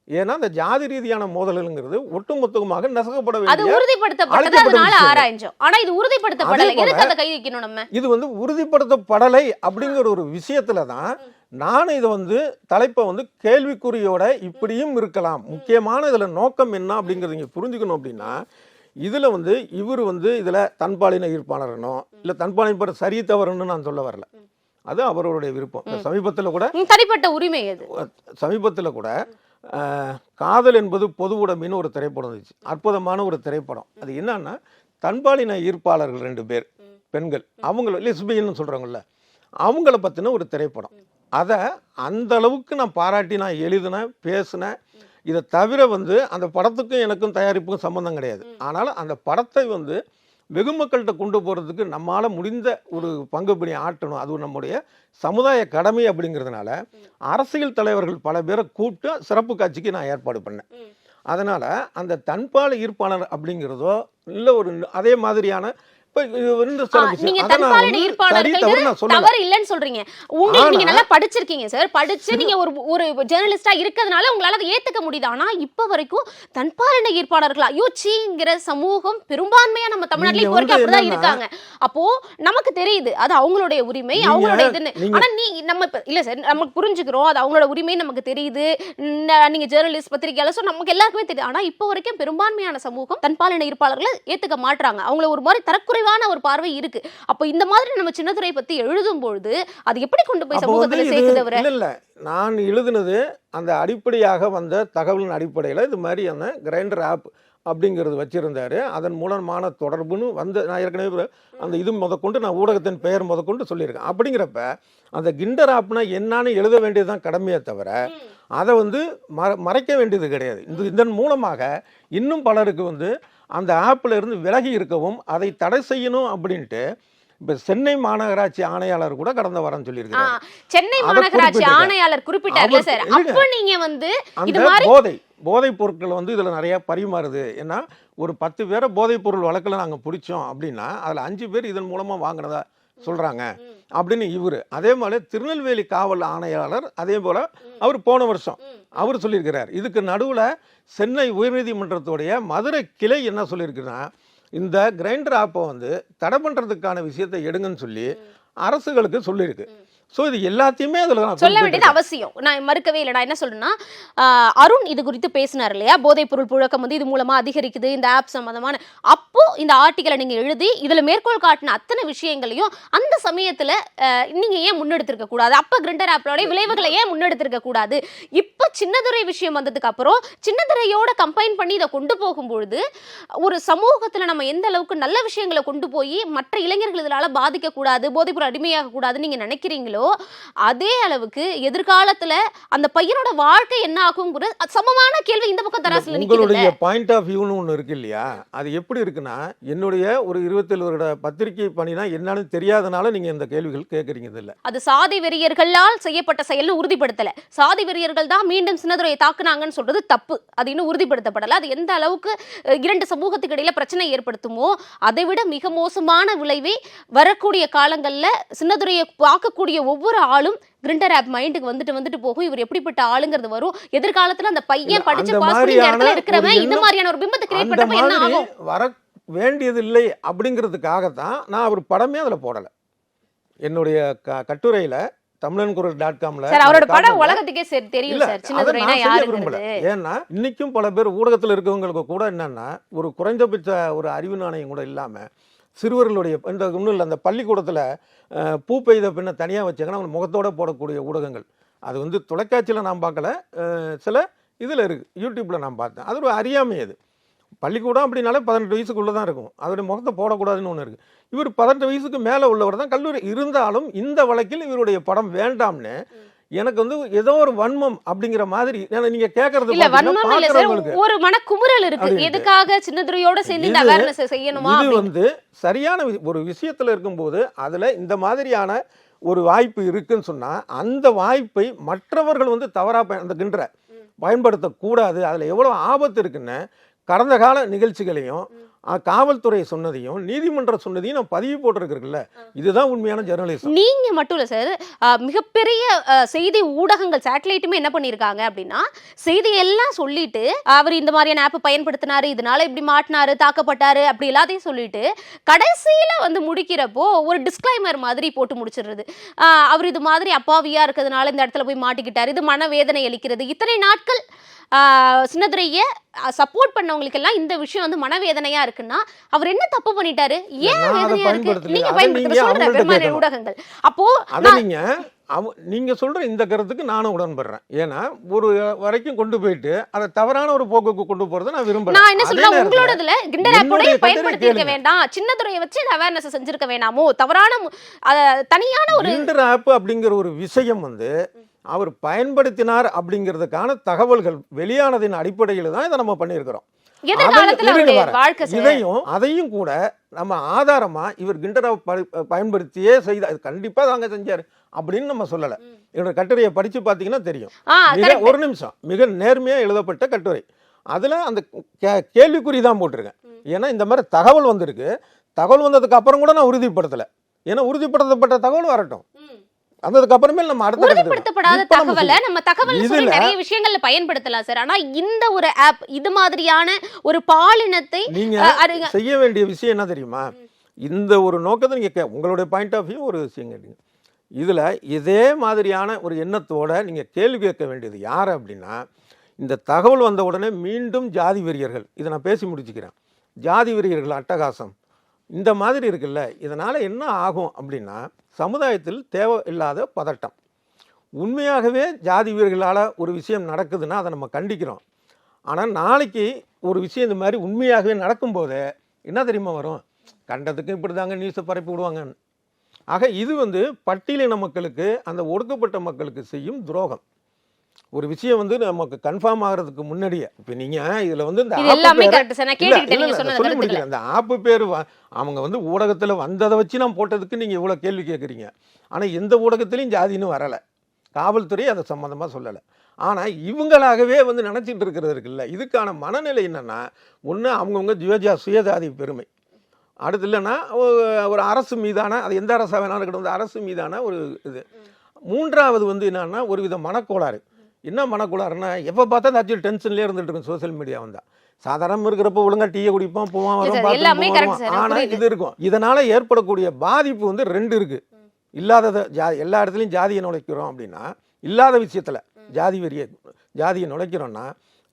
Speaker 5: ஏன்னா அந்த ஜாதி ரீதியான மோதல்ங்கிறது ஒட்டுமொத்தமாக நெசக்கப்பட
Speaker 4: அது
Speaker 5: வேண்டிய
Speaker 4: உறுதிப்படுத்தப்பட்டது அதனால. ஆராய்ஞ்சோம். ஆனா இது உறுதிப்படுத்தப்படலை. எதுக்கு அதை கை வைக்கணும் நம்ம?
Speaker 5: இது வந்து உறுதிப்படுத்தப்படலை அப்படிங்கிற ஒரு விஷயத்துல தான் நான் இதை வந்து தலைப்பை வந்து கேள்விக்குறியோட இப்படியும் இருக்கலாம். முக்கியமான இதுல நோக்கம் என்ன அப்படிங்கறத நீங்க புரிஞ்சுக்கணும் அப்படின்னா இதுல வந்து இவர் வந்து இதுல தன்பாலின ஈர்ப்பாளரனோ இல்ல தன்பாலின சரி தவறுன்னு நான் சொல்ல வரல. அது அவர்களுடைய விருப்பம். சமீபத்துல கூட
Speaker 4: தனிப்பட்ட உரிமை
Speaker 5: சமீபத்தில் கூட காதல் என்பது பொது உடைமைன்னு ஒரு திரைப்படம் இருந்துச்சு அற்புதமான ஒரு திரைப்படம். அது என்னன்னா தன்பாலின ஈர்ப்பாளர்கள் ரெண்டு பேர் பெண்கள். அவங்கள லெஸ்பியன்னு சொல்கிறாங்கல்ல அவங்கள பற்றின ஒரு திரைப்படம். அதை அந்த அளவுக்கு நான் பாராட்டி நான் எழுதினேன் பேசினேன் இதை தவிர வந்து அந்த படத்துக்கும் எனக்கும் தயாரிப்புக்கும் சம்மந்தம் கிடையாது. ஆனாலும் அந்த படத்தை வந்து வெகு மக்கள்கிட்ட கொண்டு போகிறதுக்கு நம்மால் முடிந்த ஒரு பங்குபணி ஆட்டணும் அது நம்முடைய சமுதாய கடமை அப்படிங்கிறதுனால அரசியல் தலைவர்கள் பல பேரை கூப்பிட்டு சிறப்பு காட்சிக்கு நான் ஏற்பாடு பண்ணேன். அதனால் அந்த தன்பால் ஈர்ப்பாளர் அப்படிங்கிறதோ இல்லை ஒரு அதே மாதிரியான
Speaker 4: நீங்க ஈர்ப்பாளர்கள்
Speaker 5: தவறு
Speaker 4: இல்லைன்னு சொல்றீங்க. உங்களுக்கு நீங்க நல்லா படிச்சிருக்கீங்க சார் படிச்சு நீங்க ஒரு ஒரு ஜேர்னலிஸ்டா இருக்கிறதுனால உங்களால அதை ஏத்துக்க முடியுது. ஆனா இப்ப வரைக்கும் தன்பாலின ஈர்ப்பாளர்களா சமூகம் பெரும்பான்மையா நம்ம தமிழ்நாட்டுல இப்ப வரைக்கும் அப்படிதான் இருக்காங்க. அப்போ நமக்கு தெரியுது அது அவங்களுடைய உரிமை அவங்களுடைய இதுன்னு. ஆனா நீ நம்ம இல்ல சார் நமக்கு புரிஞ்சுக்கிறோம் அது அவங்களோட உரிமை நமக்கு தெரியுது. நீங்க ஜேர்னலிஸ்ட் பத்திரிகையாளர் so நமக்கு எல்லாருக்குமே தெரியுது. ஆனா இப்போ வரைக்கும் பெரும்பான்மையான சமூகம் தன்பாலின ஈர்ப்பாளர்களை ஏத்துக்க மாட்றாங்க. அவங்கள ஒரு மாதிரி தரக்குறைவான ஒரு பார்வை இருக்கு. அப்போ இந்த மாதிரி நம்ம சின்னதுரை பத்தி எழுதும் பொழுது அது எப்படி கொண்டு போய் சமூகத்துல
Speaker 5: இது
Speaker 4: சேர்க்குது அவரை?
Speaker 5: இல்ல இல்ல. நான் எழுதுனது அந்த அடிப்படையாக வந்த தகவலின் அடிப்படையில் இது மாதிரி அந்த கிரைண்டர் ஆப் அப்படிங்கிறது வச்சிருந்தாரு. அதன் மூலமான தொடர்புன்னு வந்து நான் ஏற்கனவே அந்த இது முதற்கொண்டு நான் ஊடகத்தின் பெயர் முதற்கொண்டு சொல்லியிருக்கேன். அப்படிங்கிறப்ப அந்த கிண்டர் ஆப்னா என்னன்னு எழுத வேண்டியதுதான் கடமையே தவிர அதை வந்து மற மறைக்க வேண்டியது கிடையாது. இந்த இதன் மூலமாக இன்னும் பலருக்கு வந்து அந்த ஆப்பில் இருந்து விலகி இருக்கவும் அதை தடை செய்யணும் அப்படின்ட்டு இப்போ சென்னை மாநகராட்சி ஆணையாளர் கூட கடந்த வாரம்
Speaker 4: ஆ,
Speaker 5: சொல்லியிருக்கிறார்
Speaker 4: சென்னை மாநகராட்சி. ஆணையாளர் குறிப்பிட்டார்ல
Speaker 5: அவர்
Speaker 4: சார். அப்போ நீங்க வந்து இது மாதிரி
Speaker 5: போதை போதைப் பொருட்கள் வந்து இதில் நிறைய பரிமாறுது. ஏன்னா ஒரு பத்து பேரை போதைப் பொருள் வழக்கில் நாங்கள் பிடிச்சோம் அப்படின்னா அதில் அஞ்சு பேர் இதன் மூலமாக வாங்கினதா சொல்கிறாங்க அப்படின்னு இவர். அதே மாதிரி திருநெல்வேலி காவல் ஆணையாளர் அதே போல் அவர் போன வருஷம் அவர் சொல்லியிருக்கிறார். இதுக்கு நடுவில் சென்னை உயர்நீதிமன்றத்துடைய மதுரை கிளை என்ன சொல்லியிருக்குன்னா இந்த கிரைண்டர் ஆப்பை வந்து தடை பண்ணுறதுக்கான விஷயத்தை எடுங்கன்னு சொல்லி அரசுகளுக்கு சொல்லியிருக்கு. ஸோ இது எல்லாத்தையுமே அதில் நான்
Speaker 4: சொல்ல வேண்டியது. அவசியம். நான் மறுக்கவே இல்லை நான் என்ன சொல்றேன்னா அருண் இது குறித்து பேசினார் இல்லையா? போதைப் பொருள் புழக்கம் வந்து இது மூலமா அதிகரிக்குது. இந்த ஆப் சம்பந்தமான அப்போ இந்த ஆர்டிக்கலை நீங்க எழுதி இதுல மேற்கோள் காட்டின அத்தனை விஷயங்களையும் அந்த சமயத்துல நீங்க ஏன் முன்னெடுத்திருக்க கூடாது? அப்ப கிரிண்டர் ஆப்லோட விளைவுகளை ஏன் முன்னெடுத்திருக்க கூடாது? இப்ப சின்னதுரை விஷயம் வந்ததுக்கு அப்புறம் சின்னதுரையோட கம்பைன் பண்ணி இதை கொண்டு போகும்பொழுது ஒரு சமூகத்துல நம்ம எந்த அளவுக்கு நல்ல விஷயங்களை கொண்டு போய் மற்ற இளைஞர்கள் இதனால பாதிக்க கூடாது போதைப்பொருள் அடிமையாக கூடாதுன்னு நீங்க நினைக்கிறீங்களோ அதே அளவுக்கு எதிர்காலத்துல அந்த பையனோட வாழ்க்கை என்ன ஆகுங்கிற சமமான கேள்வி இந்த பக்கம் தராசுல
Speaker 5: உங்களுடைய பாயிண்ட் ஆஃப் வியூன்னு ஒன்று இருக்கு இல்லையா? அது எப்படி இருக்குன்னா என்னுடைய ஒரு இருபத்தேழு வருட பத்திரிகை பணினா என்னன்னு தெரியாதனால நீங்க இந்த கேள்விகள் கேட்குறீங்க இதில்.
Speaker 4: அது சாதி வெறியர்களால் செய்யப்பட்ட செயல்னு உறுதிப்படுத்தல. சாதி வெறியர்கள் தான் மீண்டும் சின்னதுரையை தாக்குனாங்கன்னு சொல்றது தப்பு. அது இன்னும் உறுதிப்படுத்தப்படல. அது எந்த அளவுக்கு இரண்டு சமூகத்துக்கு இடையில பிரச்சனை ஏற்படுத்துமோ அதை விட மிக மோசமான விளைவை வரக்கூடிய காலங்கள்ல சின்னதுரையை பார்க்கக்கூடிய ஒவ்வொரு ஆளும் கிரிண்டர் ஆப் மைண்டுக்கு வந்துட்டு வந்துட்டு போகும். இவர் எப்படிப்பட்ட ஆளுங்கிறது வரும். எதிர்காலத்துல அந்த
Speaker 5: இல்ல,
Speaker 4: பையன் படிச்சு பாஸ் பண்ணி இடத்துல இருக்கிறவன் இந்த மாதிரியான ஒரு பிம்பத்தை கிரியேட் பண்ணப்ப என்ன ஆகும்?
Speaker 5: வர வேண்டியதில்லை அப்படிங்கிறதுக்காகத்தான் நான் அவர் படமே அதில் போடலை. என்னுடைய க கட்டுரையில் தமிழன் குரல் டாட் காமில்
Speaker 4: சார் அவரோட படம் உலகத்துக்கே சரி தெரியும்
Speaker 5: இல்ல,
Speaker 4: சார். சின்னதுரைனா. யாருங்கிறது?
Speaker 5: ஏன்னா இன்னைக்கும் பல பேர் ஊடகத்தில் இருக்கவங்களுக்கு கூட என்னன்னா ஒரு குறைந்தபட்ச ஒரு அறிவு நாணயம் கூட இல்லாம சிறுவர்களுடைய இந்த ஒன்றும் இல்லை அந்த பள்ளிக்கூடத்தில் பூ பெய்த பின்ன தனியாக வச்சாங்கன்னா அவங்க முகத்தோடு போடக்கூடிய ஊடகங்கள். அது வந்து தொலைக்காட்சியில் நான் பார்க்கல. சில இதில் இருக்குது யூடியூப்பில் நான் பார்த்தேன். அது ஒரு அறியாமை அது. பள்ளிக்கூடம் அப்படின்னாலே பதினெட்டு வயசுக்குள்ளே தான் இருக்கும். அதோடைய முகத்தை போடக்கூடாதுன்னு ஒன்று இருக்குது இவர் பதினெட்டு வயசுக்கு மேலே உள்ளவர் தான் கல்லூரி. இருந்தாலும் இந்த வழக்கில் இவருடைய படம் வேண்டாம்னு எனக்கு வந்து ஏதோ ஒரு வன்மம் அப்படிங்கிற மாதிரி நீங்க கேட்கறது
Speaker 4: இல்ல வன்மம் இல்ல சார் ஒரு மனக்குமுறல் இருக்கு. எதுக்காக சின்னதுரையோட சேர்ந்து இந்த அவேர்னஸ் செய்யணுமா
Speaker 5: இது. வந்து சரியான ஒரு விஷயத்துல இருக்கும்போது அதுல இந்த மாதிரியான ஒரு வாய்ப்பு இருக்குன்னு சொன்னா அந்த வாய்ப்பை மற்றவர்கள் வந்து தவறா பயன் அந்த கின்ற பயன்படுத்தக்கூடாது. அதுல எவ்வளவு ஆபத்து இருக்குன்னு கடந்த கால நிகழ்ச்சிகளையும் காவல்துறை சொன்னதையும் நீதிமன்றம் சொன்னதையும் நான் பதிவு போட்டிருக்கிறேன்ல. இதுதான் உண்மையான ஜெர்னலிசம்
Speaker 4: நீங்க மட்டும் இல்ல சார் மிகப்பெரிய செய்தி ஊடகங்கள் சேட்டலைட்டுமே என்ன பண்ணிருக்காங்க அப்படின்னா செய்தி எல்லாம் சொல்லிட்டு அவர் இந்த மாதிரியான ஆப் பயன்படுத்தினாரு இதனால இப்படி மாட்டினாரு தாக்கப்பட்டாரு அப்படி எல்லாத்தையும் சொல்லிட்டு கடைசியில வந்து முடிக்கிறப்போ ஒரு டிஸ்க்ளைமர் மாதிரி போட்டு முடிச்சிடுறது. அவர் இது மாதிரி அப்பாவியா இருக்கிறதுனால இந்த இடத்துல போய் மாட்டிக்கிட்டாரு இது மனவேதனை அளிக்கிறது. இத்தனை நாட்கள் சின்னதுரைய சப்போர்ட் பண்ணவங்களுக்கு எல்லாம் இந்த விஷயம் வந்து மனவேதனையா இருக்குன்னா அவர் என்ன தப்பு பண்ணிட்டாரு? ஏன் வேதனையா இருக்கு. நீங்க
Speaker 5: அதை
Speaker 4: பயன்படுத்த
Speaker 5: நீங்க
Speaker 4: சொல்ற. ஊடகங்கள். அப்போ
Speaker 5: நீங்க அவ நீங்க சொல்ற இந்த கருத்துக்கு நானும் உடன்படுறேன். ஏன்னா ஒரு வரைக்கும் கொண்டு போயிட்டு அதை தவறான ஒரு போக்குக்கு கொண்டு போறதை நான் விரும்பல.
Speaker 4: நான் என்ன
Speaker 5: நேரத்துல
Speaker 4: உங்களோடதுல கிண்டர் ஆப்போட
Speaker 5: என்னுடைய கருத்தை
Speaker 4: பயன்படுத்தி இருக்க. வேண்டாம். சின்னதுரையை வச்சு இந்த அவேர்னஸ் செஞ்சிருக்க வேண்டாமோ தவறான தனியான ஒரு
Speaker 5: இன்டர் ஆப் அப்படிங்கிற ஒரு விஷயம் வந்து அவர் பயன்படுத்தினார் அப்படிங்கிறதுக்கான தகவல்கள் வெளியானதின் அடிப்படையில் தான் இதை நம்ம பண்ணியிருக்கிறோம். இதையும் அதையும் கூட நம்ம ஆதாரமா இவர் கிண்டர் ஆப் ப- பயன்படுத்தியே செய்த கண்டிப்பா தாங்க செஞ்சாரு அப்படின்னு நம்ம சொல்லல. என்னோட கட்டுரையை படிச்சு பார்த்தீங்கன்னா தெரியும். ஒரு நிமிஷம் மிக நேர்மையா எழுதப்பட்ட கட்டுரை. அதுல அந்த கேள்விக்குறி தான் போட்டிருக்கேன். ஏன்னா இந்த மாதிரி தகவல் வந்திருக்கு. தகவல் வந்ததுக்கு அப்புறம் கூட நான் உறுதிப்படுத்தல. ஏன்னா உறுதிப்படுத்தப்பட்ட தகவல் வரட்டும். வந்ததுக்கு அப்புறமே நம்ம அடுத்த
Speaker 4: உறுதிப்படுத்தப்படாத தகவலை நம்ம தகவல் சொல்லி நிறைய விஷயங்கள்ல பயன்படுத்தலாம் சார் ஆனா இந்த ஒரு ஆப் இது மாதிரியான ஒரு பாலினத்தை
Speaker 5: நீங்க செய்ய வேண்டிய விஷயம் என்ன தெரியுமா? இந்த ஒரு நோக்கத்தை நீங்க உங்களுடைய பாயிண்ட் ஆஃப் வியூ ஒரு விஷயம் கேட்டீங்க. இதுல இதே மாதிரியான ஒரு எண்ணத்தோட நீங்க கேள்வி கேட்க வேண்டியது யார் அப்படின்னா இந்த தகவல் வந்த உடனே மீண்டும் ஜாதி வெறியர்கள். இதை நான் பேசி முடிச்சுக்கிறேன். ஜாதி வெறியர்கள் அட்டகாசம். இந்த மாதிரி இருக்குல்ல இதனால் என்ன ஆகும் அப்படின்னா சமுதாயத்தில் தேவை இல்லாத பதட்டம். உண்மையாகவே ஜாதி வீரர்களால் ஒரு விஷயம் நடக்குதுன்னா அதை நம்ம கண்டிக்கிறோம். ஆனால் நாளைக்கு ஒரு விஷயம் இந்த மாதிரி உண்மையாகவே நடக்கும்போது என்ன தெரியுமா வரும்? கண்டதுக்கு இப்படி தாங்க நியூஸை பரப்பி விடுவாங்க ஆக இது வந்து பட்டியலின மக்களுக்கு அந்த ஒடுக்கப்பட்ட மக்களுக்கு செய்யும் துரோகம். ஒரு விஷயம் வந்து நமக்கு கன்ஃபார்ம் ஆகிறதுக்கு முன்னாடியே. இப்போ நீங்கள் இதில் வந்து இந்த சொல்லி முடிக்கிறேன். அந்த ஆப்பு பேர் அவங்க வந்து ஊடகத்தில் வந்ததை வச்சு நான் போட்டதுக்கு நீங்கள் இவ்வளோ கேள்வி கேட்குறீங்க ஆனால் எந்த ஊடகத்திலையும் ஜாதின்னு வரலை. காவல்துறை அதை சம்மந்தமாக சொல்லலை. ஆனால் இவங்களாகவே வந்து நினச்சிட்டு இருக்கிறது இருக்குல்ல இதுக்கான மனநிலை என்னன்னா ஒன்று அவங்கவுங்க ஜுவஜா சுயஜாதி பெருமை. அடுத்து இல்லைன்னா ஒரு அரசு மீதான அது எந்த அரசாக வேணாலும் இருக்கட்டும் அந்த அரசு மீதான ஒரு இது. மூன்றாவது வந்து என்னன்னா ஒரு வித மனக்கோளாறு. என்ன மனக்கோளாறுனா எப்போ பார்த்தா அந்த ஆக்சுவல் டென்ஷன்லேயே இருந்துட்டு இருக்கும் சோஷியல் மீடியா வந்தால் சாதாரண இருக்கிறப்ப ஒழுங்கா டீயை குடிப்போம் போவான்
Speaker 4: இல்ல
Speaker 5: வரும் ஆனால். இது இருக்கும். இதனால ஏற்படக்கூடிய பாதிப்பு வந்து ரெண்டு இருக்கு. இல்லாததை ஜா எல்லா இடத்துலையும் ஜாதியை நுழைக்கிறோம் அப்படின்னா இல்லாத விஷயத்தில் ஜாதி வெறியை ஜாதியை நுழைக்கிறோன்னா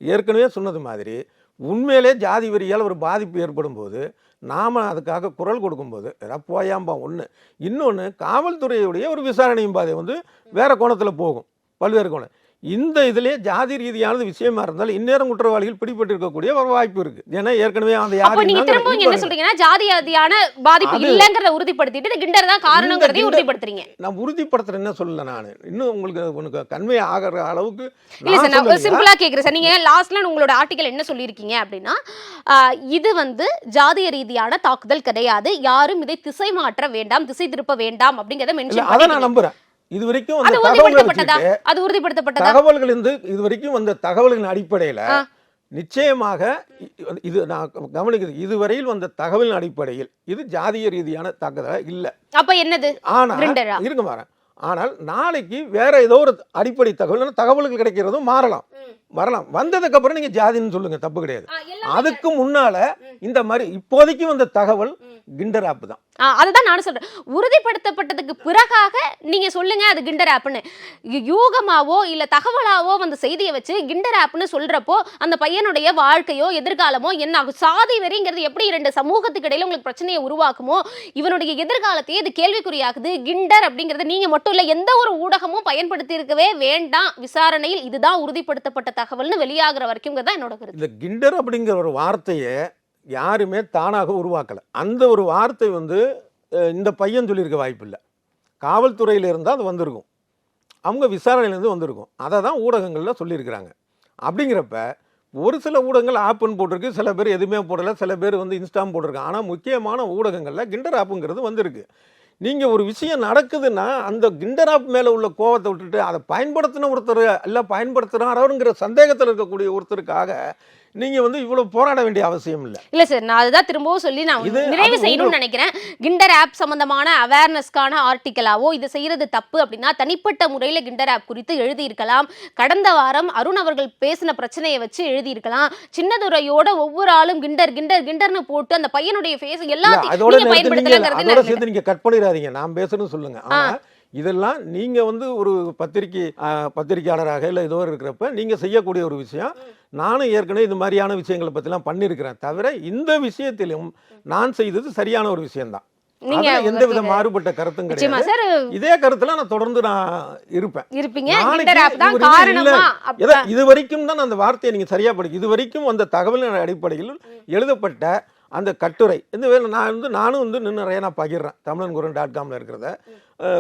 Speaker 5: ஏற்கனவே சொன்னது மாதிரி உண்மையிலே ஜாதி வெறியால் ஒரு பாதிப்பு ஏற்படும் போது நாம் அதுக்காக குரல் கொடுக்கும்போது போயாம்பா ஒன்று இன்னொன்று காவல்துறையுடைய ஒரு விசாரணையும் பாதை வந்து வேற கோணத்தில் போகும். பல்வேறு கோணம் இந்த இதிலே ஜாதி ரீதியானது விஷயமா இருந்தால் இந்நேரம் குற்றவாளிகள் பிடிபட்டு இருக்கக்கூடிய ஒரு வாய்ப்பு இருக்கு. ஏன்னா ஏற்கனவே அந்த
Speaker 4: நீங்க
Speaker 5: யார்
Speaker 4: திரும்பவும் என்ன சொல்றீங்கன்னா ஜாதியாதியான பாதிப்பு
Speaker 5: அது-
Speaker 4: இல்லங்கறத உறுதிப்படுத்திட்டு கிண்டர் தான் காரணங்கிறதையும்
Speaker 5: கிண்டர்-
Speaker 4: உறுதிப்படுத்துறீங்க.
Speaker 5: நான் உறுதிப்படுத்துறேன் என்ன சொல்லல நான்? இன்னும் உங்களுக்கு உனக்கு கன்வே ஆகிற அளவுக்கு
Speaker 4: இல்ல சார்
Speaker 5: நான்?
Speaker 4: சிம்பிளா கேக்குறேன் சார். நீங்க லாஸ்ட்ல உங்களோட ஆர்டிகல் என்ன சொல்லியிருக்கீங்க அப்படின்னா இது வந்து ஜாதிய ரீதியான தாக்குதல் கிடையாது. யாரும் இதை திசை மாற்ற வேண்டாம் திசை திருப்ப வேண்டாம் அப்படிங்கறத மென்ஷன்
Speaker 5: அதை நான் நம்புறேன். இது வரைக்கும் அந்த தகவல்களை
Speaker 4: அது உறுதிப்படுத்தப்பட்டதா?
Speaker 5: தகவல்கள் இருந்து இது வரைக்கும் வந்த தகவல்களின் அடிப்படையில. நிச்சயமாக இது நான் கவனிக்கிறது இதுவரையில் வந்த தகவலின் அடிப்படையில் இது ஜாதிய ரீதியான தாக்குதலா? இல்ல.
Speaker 4: அப்ப என்னது?
Speaker 5: ஆனா
Speaker 4: கிரிண்டரா?
Speaker 5: இருங்க வரேன் ஆனால் நாளைக்கு வேற ஏதோ ஒரு அடிப்படை தகவல் தகவல்கள் கிடைக்கிறதும் மாறலாம். வரலாம். வந்ததுக்கு அப்புறம் நீங்க ஜாதின்னு சொல்லுங்க தப்பு கிடையாது. அதுக்கு முன்னால இந்த மாதிரி இப்போதைக்கு வந்த தகவல் கிண்டர் ஆப் தான்.
Speaker 4: அதுதான் நானும் சொல்றேன். உறுதிப்படுத்தப்பட்டதுக்கு பிறகாக நீங்க சொல்லுங்க அது கிண்டர் ஆப்னு. யூகமாவோ இல்ல தகவலாவோ அந்த செய்தியை வச்சு கிண்டர் ஆப்னு சொல்றப்போ அந்த பையனுடைய வாழ்க்கையோ எதிர்காலமோ என்ன ஆகும்? சாதி வெறிங்கிறது எப்படி இரண்டு சமூகத்துக்கு இடையில உங்களுக்கு பிரச்சனையை உருவாக்குமோ? இவனுடைய எதிர்காலத்தையே இது கேள்விக்குறியாக்குது கிண்டர் அப்படிங்கறது நீங்க மட்டும் இல்ல எந்த ஒரு ஊடகமும் பயன்படுத்தி இருக்கவே வேண்டாம். விசாரணையில் இதுதான் உறுதிப்படுத்தப்பட்ட தகவல்னு வெளியாகிற வரைக்கும் தான் என்னோட கருத்து.
Speaker 5: இந்த கிண்டர் அப்படிங்கிற ஒரு வார்த்தையை யாருமே தானாக உருவாக்கலை. அந்த ஒரு வார்த்தை வந்து இந்த பையன் சொல்லியிருக்க வாய்ப்பில்லை. காவல்துறையில் இருந்தால் அது வந்திருக்கும். அவங்க விசாரணையிலேருந்து வந்திருக்கும். அதை தான் ஊடகங்களில் சொல்லியிருக்கிறாங்க. அப்படிங்கிறப்ப ஒரு சில ஊடகங்கள் ஆப்புன்னு போட்டிருக்கு சில பேர் எதுவுமே போடலை சில பேர் வந்து இன்ஸ்டாம் போட்டிருக்காங்க. ஆனால் முக்கியமான ஊடகங்களில் கிண்டர் ஆப்புங்கிறது வந்திருக்கு. நீங்கள் ஒரு விஷயம் நடக்குதுன்னா அந்த கிண்டர் ஆப் மேலே உள்ள கோவத்தை விட்டுட்டு அதை பயன்படுத்தின ஒருத்தர் இல்லை பயன்படுத்துகிறாரோங்கிற சந்தேகத்தில் இருக்கக்கூடிய ஒருத்தருக்காக நீங்கள் வந்து இவ்வளோ போராட வேண்டிய அவசியம் இல்லை.
Speaker 4: இல்ல சார் நான் அதுதான் திரும்பவும் சொல்லி நான் நிறைவு செய்யணும்னு நினைக்கிறேன். கிண்டர் ஆப் சம்பந்தமான அவேர்னஸ்க்கான ஆர்டிக்கலாவோ இது செய்யறது தப்பு அப்படின்னா தனிப்பட்ட முறையில கிண்டர் ஆப் குறித்து எழுதியிருக்கலாம். கடந்த வாரம் அருண் அவர்கள் பேசின பிரச்சனையை வச்சு எழுதியிருக்கலாம். சின்னதுரையோட ஒவ்வொரு ஆளும் கிண்டர் கிண்டர் கிண்டர்னு போட்டு அந்த பையனுடைய ஃபேஸ் எல்லாத்தையும் நீங்க
Speaker 5: நீங்க
Speaker 4: பயன்படுத்தலாங்கிறது
Speaker 5: சேர்த்து நீங்க கட் பண்ணிடாதீங்க. நான் பேசுறேன்னு சொல்லுங்க. ஆனா இதெல்லாம் நீங்க வந்து ஒரு பத்திரிக்கை ஆஹ், பத்திரிக்கையாளராக இல்ல ஏதோ இருக்கிறப்ப நீங்க செய்யக்கூடிய ஒரு விஷயம். நானும் ஏற்கனவே இது மாதிரியான விஷயங்களை பத்திலாம் பண்ணியிருக்கிறேன் தவிர இந்த விஷயத்திலும் நான் செய்தது சரியான ஒரு விஷயம்தான். எந்த வித மாறுபட்ட கருத்தும் கிடையாது. இதே கருத்துல நான் தொடர்ந்து நான் இருப்பேன்.
Speaker 4: இருப்பீங்க.
Speaker 5: இது வரைக்கும் தான் அந்த வார்த்தையை நீங்க சரியா படிக்க இது வரைக்கும் அந்த தகவலின் அடிப்படையில் எழுதப்பட்ட அந்த கட்டுரை. இந்த வேலை நான் வந்து நானும் வந்து இன்னும் நிறைய நான் பகிர்றேன். தமிழன் குரன் டாட் காமில் இருக்கிறத.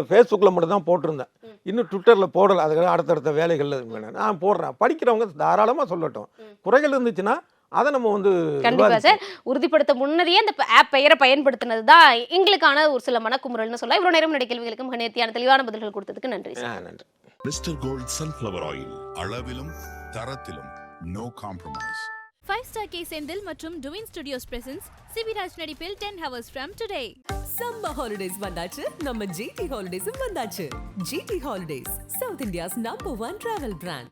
Speaker 5: ஃபேஸ்புக்கில் மட்டும் தான் போட்டிருந்தேன். இன்னும் ட்விட்டரில் போடலை. அதுக்கு அடுத்தடுத்த வேலைகளில் நான் போடுறேன். படிக்கிறவங்க தாராளமாக சொல்லட்டும். குறைகள் இருந்துச்சுன்னா அதை நம்ம வந்து
Speaker 4: கண்டிப்பா
Speaker 5: விவாதிப்போம்.
Speaker 4: சார். உறுதிப்படுத்த முன்னரே அந்த ஆப் பெயரை பயன்படுத்தினது தான் எங்களுக்கான ஒரு சில மனக்குமுறல்னு சொல்ல இவ்வளவு நேரம் நடிகை கேள்விகளுக்கு மிக நேர்த்தியான தெளிவான பதில்கள் கொடுத்ததுக்கு நன்றி
Speaker 5: நன்றி.
Speaker 1: மிஸ்டர் கோல்ட் சன்ஃப்ளவர் ஆயில் அளவிலும் தரத்திலும் no compromise
Speaker 2: five star K Senthil மற்றும் டுவின் ஸ்டுடியோஸ் பிரசன்ஸ் சிவிராஜ் நடிப்பில் ten hours from today
Speaker 3: summer holidays வந்தாச்சு. நம்ம ஜிடி ஹாலிடேஸும் வந்தாச்சு. GT holidays south India's number one travel brand